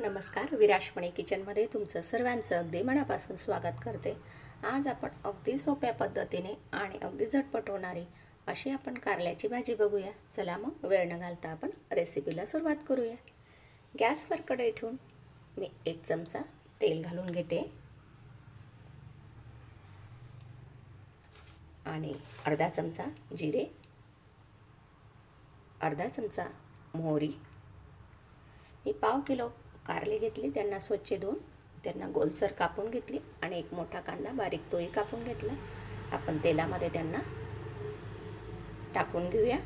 नमस्कार विराशमणी किचनमध्ये तुमचं सर्वांचं अगदी मनापासून स्वागत करते. आज आपण अगदी सोप्या पद्धतीने आणि अगदी झटपट होणारी अशी आपण कारल्याची भाजी बघूया. चला मग वेळ न घालता आपण रेसिपीला सुरुवात करूया. गॅसवर कढई ठेवून मी एक चमचा तेल घालून घेते. आणि अर्धा चमचा जिरे अर्धा चमचा मोहरी. मी पाव किलो कारले घेतली त्यांना स्वच्छ धुवून त्यांना गोलसर कापून घेतली आणि एक मोठा कांदा बारीक तोही कापून घेतला. आपण तेलामध्ये त्यांना टाकून घेऊया.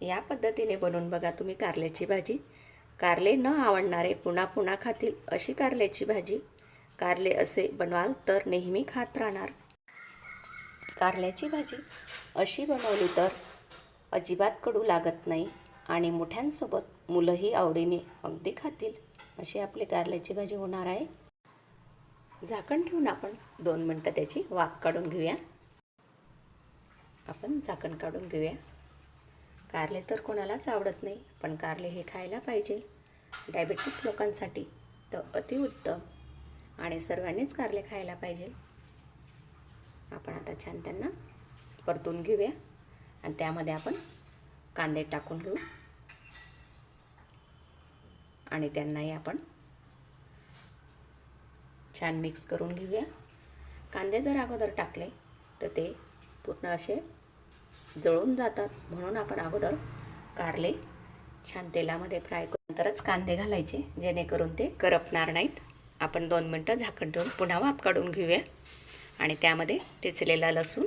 या पद्धतीने बनवून बघा तुम्ही कारल्याची भाजी. कारले न आवडणारे पुन्हा पुन्हा खातील अशी कारल्याची भाजी. कारले असे बनवाल तर नेहमी खात राहणार. कारल्याची भाजी अशी बनवली तर अजिबात कडू लागत नाही आणि मोठ्यांसोबत मुलंही आवडीने अगदी खातील. अशी आपली कारल्याची भाजी होणार आहे. झाकण ठेवून आपण दोन मिनटं त्याची वाफ काढून घेऊया. आपण झाकण काढून घेऊया. कारले तर कोणालाच आवडत नाही पण कारले हे खायला पाहिजे. डायबेटीस लोकांसाठी तर अतिउत्तम आणि सर्वांनीच कारले खायला पाहिजे. आपण आता छान त्यांना परतून घेऊया आणि त्यामध्ये आपण कांदे टाकून घेऊ. आणि त्यांनाही आपण छान मिक्स करून घेऊया. कांदे जर अगोदर टाकले तर ते पूर्ण असे जळून जातात. म्हणून आपण अगोदर कारले छान तेलामध्ये फ्राय करून नंतरच कांदे घालायचे जेणेकरून ते करपणार नाहीत. आपण दोन मिनटं झाकण ठेवून पुन्हा वाफ काढून घेऊया. आणि त्यामध्ये टेचलेला लसूण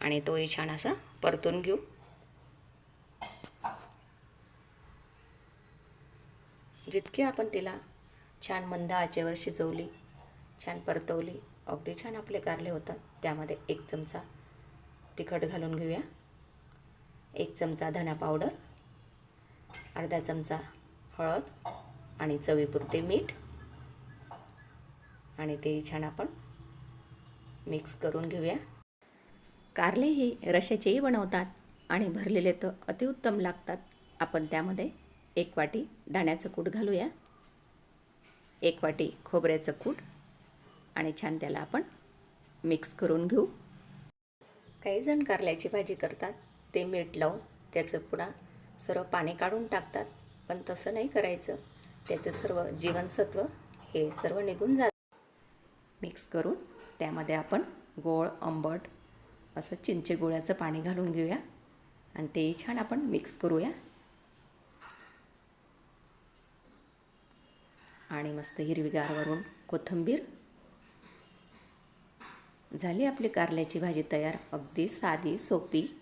आणि तोही छान असा परतून घेऊ. जितकी आपण तिला छान मंद आचेवर शिजवली छान परतवली अगदी छान आपले कारले होतात त्यामध्ये एक चमचा तिखट घालून घेऊया. एक चमचा धना पावडर अर्धा चमचा हळद आणि चवीपुरते मीठ. आणि ते छान आपण मिक्स करून घेऊया. कारले हे रशाचेही बनवतात आणि भरलेले तर अतिउत्तम लागतात. आपण त्यामध्ये एक वाटी दाण्याचं कूट घालूया. एक वाटी खोबऱ्याचं कूट आणि छान त्याला आपण मिक्स करून घेऊ. काही जण कारल्याची भाजी करतात ते मीठ लावून त्याचं पुन्हा सर्व पाणी काढून टाकतात पण तसं नाही करायचं. त्याचं सर्व जीवनसत्व हे सर्व निघून जात. मिक्स करून त्यामध्ये आपण गोळ आंबट असं चिंचे गोळ्याचं पाणी घालून घेऊया. आणि तेही छान आपण मिक्स करूया. आणि मस्त हिरवीगारवरून कोथिंबीर. झाली आपली कारल्याची भाजी तयार अगदी साधी सोपी.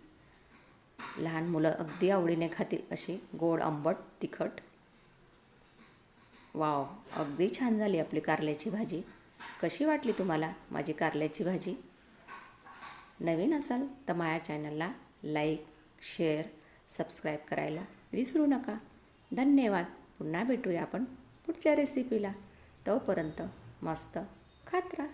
लहान मुलं अगदी आवडीने खातील अशी गोड आंबट तिखट. वाव अगदी छान झाली आपली कारल्याची भाजी. कशी वाटली तुम्हाला माझी कारल्याची भाजी? नवीन असाल तर माझ्या चॅनलला लाईक शेअर सबस्क्राईब करायला विसरू नका. धन्यवाद. पुन्हा भेटूया आपण. पुढच्या रेसिपीला तोपर्यंत मस्त खात राहा.